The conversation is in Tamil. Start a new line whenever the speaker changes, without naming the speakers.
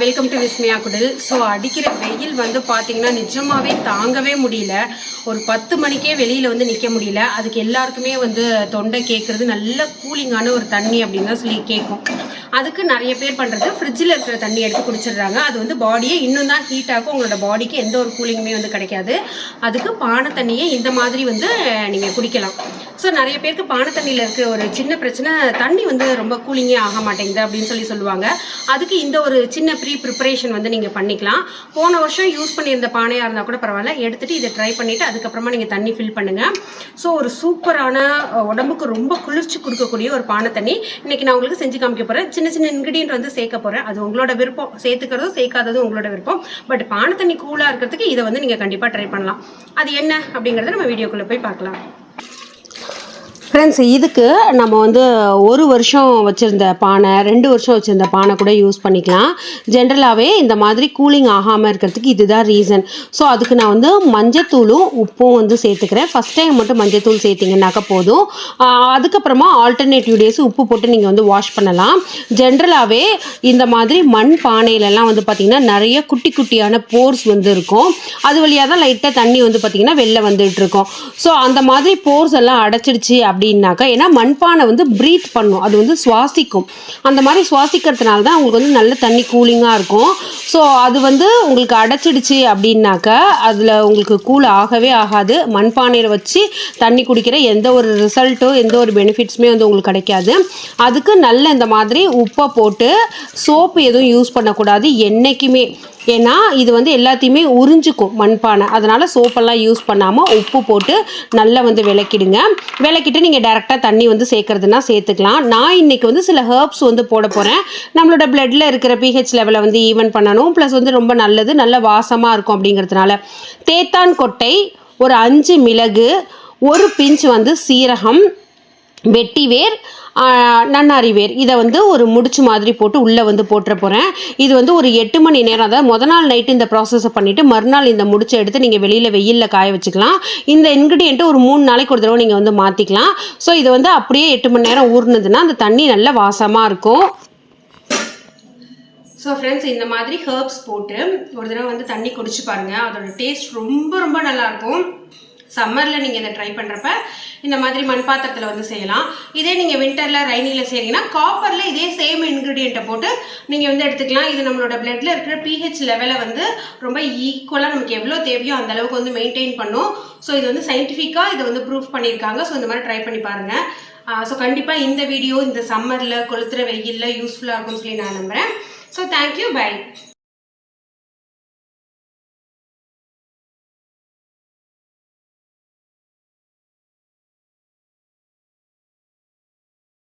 வெல்கம் டு விஸ்மயா குடல். ஸோ அடிக்கிற வெயில் வந்து பார்த்தீங்கன்னா நிஜமாகவே தாங்கவே முடியல. ஒரு பத்து மணிக்கே வெளியில் வந்து நிற்க முடியல. அதுக்கு எல்லாருக்குமே வந்து தொண்டை கேட்குறது நல்ல கூலிங்கான ஒரு தண்ணி அப்படின்னு தான் சொல்லி கேட்கும் அதுக்கு நிறைய பேர் பண்ணுறது ஃப்ரிட்ஜில் இருக்கிற தண்ணி எடுத்து குடிச்சிடுறாங்க. அது வந்து பாடியை இன்னும் தான் ஹீட் ஆகும் உங்களோட பாடிக்கு எந்த ஒரு கூலிங்குமே வந்து கிடைக்காது. அதுக்கு பானை தண்ணியை இந்த மாதிரி வந்து நீங்கள் குடிக்கலாம். ஸோ நிறைய பேருக்கு பானை தண்ணியில் இருக்கிற ஒரு சின்ன பிரச்சனை தண்ணி வந்து ரொம்ப கூலிங்கே ஆக மாட்டேங்குது அப்படின்னு சொல்லி சொல்லுவாங்க. அதுக்கு இந்த ஒரு சின்ன ப்ரீ ப்ரிப்பரேஷன் வந்து நீங்கள் பண்ணிக்கலாம். போன வருஷம் யூஸ் பண்ணியிருந்த பானையாக இருந்தால் கூட பரவாயில்ல. எடுத்துகிட்டு இதை ட்ரை பண்ணிவிட்டு அதுக்கப்புறமா நீங்கள் தண்ணி ஃபில் பண்ணுங்கள் ஸோ ஒரு சூப்பரான உடம்புக்கு ரொம்ப குளிர்ச்சி கொடுக்கக்கூடிய ஒரு பானை தண்ணி. இன்றைக்கி நான் உங்களுக்கு செஞ்சு காமிக்க போகிறேன் சின்ன சின்ன இன்க்ரீடியன்ட் வந்து சேர்க்க போகிறேன் அது உங்களோட விருப்பம். சேர்த்துக்கிறதும் சேர்க்காததும் உங்களோட விருப்பம். பட் பானை தண்ணி கூலாக இருக்கிறதுக்கு இதை வந்து நீங்கள் கண்டிப்பாக ட்ரை பண்ணலாம். அது என்ன அப்படிங்கிறத நம்ம வீடியோக்குள்ளே போய் பார்க்கலாம். ஃப்ரெண்ட்ஸ் இதுக்கு நம்ம வந்து ஒரு வருஷம் வச்சுருந்த பானை ரெண்டு வருஷம் வச்சுருந்த பானை கூட யூஸ் பண்ணிக்கலாம். ஜென்ரலாகவே இந்த மாதிரி கூலிங் ஆகாமல் இருக்கிறதுக்கு இதுதான் ரீசன் ஸோ அதுக்கு நான் வந்து மஞ்சத்தூளும் உப்பும் வந்து சேர்த்துக்கிறேன். ஃபஸ்ட் டைம் மட்டும் மஞ்சத்தூள் சேர்த்திங்கனாக்கா போதும். அதுக்கப்புறமா ஆல்டர்னேட்டிவ் டேஸ் உப்பு போட்டு நீங்கள் வந்து வாஷ் பண்ணலாம். ஜென்ரலாகவே இந்த மாதிரி மண் பானையிலலாம் வந்து பார்த்திங்கன்னா நிறைய குட்டி குட்டியான போர்ஸ் வந்து இருக்கும். அது வழியாக தான் லைட்டாக தண்ணி வந்து பார்த்திங்கன்னா வெளில வந்துட்டு இருக்கும். ஸோ அந்த மாதிரி போர்ஸ் எல்லாம் அடைச்சிடுச்சு அப்படி அப்படின்னாக்கா ஏன்னா மண்பானை வந்து ப்ரீத் பண்ணும். அது வந்து சுவாசிக்கும். அந்த மாதிரி சுவாசிக்கிறதுனால தான் உங்களுக்கு வந்து நல்ல தண்ணி கூலிங்காக இருக்கும். ஸோ அது வந்து உங்களுக்கு அடைச்சிடுச்சு அப்படின்னாக்கா அதில் உங்களுக்கு கூல் ஆகவே ஆகாது. மண்பானையில் வச்சு தண்ணி குடிக்கிற எந்த ஒரு ரிசல்ட்டோ எந்த ஒரு பெனிஃபிட்ஸுமே வந்து உங்களுக்கு கிடைக்காது. அதுக்கு நல்ல இந்த மாதிரி உப்பை போட்டு சோப்பு எதுவும் யூஸ் பண்ணக்கூடாது. என்றைக்குமே ஏன்னா இது வந்து எல்லாத்தையுமே உறிஞ்சிக்கும் மண்பானை. அதனால் சோப்பெல்லாம் யூஸ் பண்ணாமல் உப்பு போட்டு நல்லா வந்து விளக்கிடுங்க. விளக்கிட்டு நீங்கள் டேரெக்டாக தண்ணி வந்து சேர்க்கறதுனா சேர்த்துக்கலாம். நான் இன்றைக்கி வந்து சில ஹேர்ப்ஸ் வந்து போட போகிறேன் நம்மளோட பிளட்டில் இருக்கிற பிஹெச் லெவலை வந்து ஈவன் பண்ணணும். ப்ளஸ் வந்து ரொம்ப நல்லது நல்ல வாசமாக இருக்கும் அப்படிங்கிறதுனால. தேத்தான் கொட்டை ஒரு அஞ்சு மிளகு ஒரு பிஞ்ச் வந்து சீரகம் வெட்டிவேர் வேர் நன்னாரி வேர் இதை வந்து ஒரு முடிச்சு மாதிரி போட்டு உள்ளே வந்து போட்டுற போகிறேன் இது வந்து ஒரு எட்டு மணி நேரம். அதாவது முத நாள் நைட்டு இந்த ப்ராசஸை பண்ணிவிட்டு மறுநாள் இந்த முடிச்சை எடுத்து நீங்கள் வெளியில் வெயிலில் காய வச்சுக்கலாம். இந்த இன்க்ரீடியண்ட்டு ஒரு மூணு நாளைக்கு ஒரு தடவை நீங்கள் வந்து மாற்றிக்கலாம் ஸோ இது வந்து அப்படியே எட்டு மணி நேரம் ஊறினதுன்னா அந்த தண்ணி நல்ல வாசமாக இருக்கும். ஸோ ஃப்ரெண்ட்ஸ் இந்த மாதிரி ஹர்ப்ஸ் போட்டு ஒரு தடவை வந்து தண்ணி குடிச்சு பாருங்கள் அதோட டேஸ்ட் ரொம்ப ரொம்ப நல்லாயிருக்கும் சம்மரில் நீங்கள் இதை ட்ரை பண்ணுறப்ப இந்த மாதிரி மண் பாத்திரத்தில் வந்து செய்யலாம். இதே நீங்கள் வின்டரில் ரைனியில் செய்கிறீங்கன்னா காப்பரில் இதே சேம் இன்க்ரீடியண்ட்டை போட்டு நீங்கள் வந்து எடுத்துக்கலாம். இது நம்மளோட பிளட்டில் இருக்கிற பிஹெச் லெவலை வந்து ரொம்ப ஈக்குவலாக நமக்கு எவ்வளோ தேவையோ அந்த அளவுக்கு வந்து மெயின்டைன் பண்ணும். ஸோ இது வந்து சயின்டிஃபிக்காக இதை வந்து ப்ரூஃப் பண்ணியிருக்காங்க. ஸோ இந்த மாதிரி ட்ரை பண்ணி பாருங்கள் ஸோ கண்டிப்பாக இந்த வீடியோ இந்த சம்மரில் கொளுத்துற வெயிலில் யூஸ்ஃபுல்லாக இருக்கும்னு சொல்லி நான் நம்புகிறேன் ஸோ தேங்க்யூ பை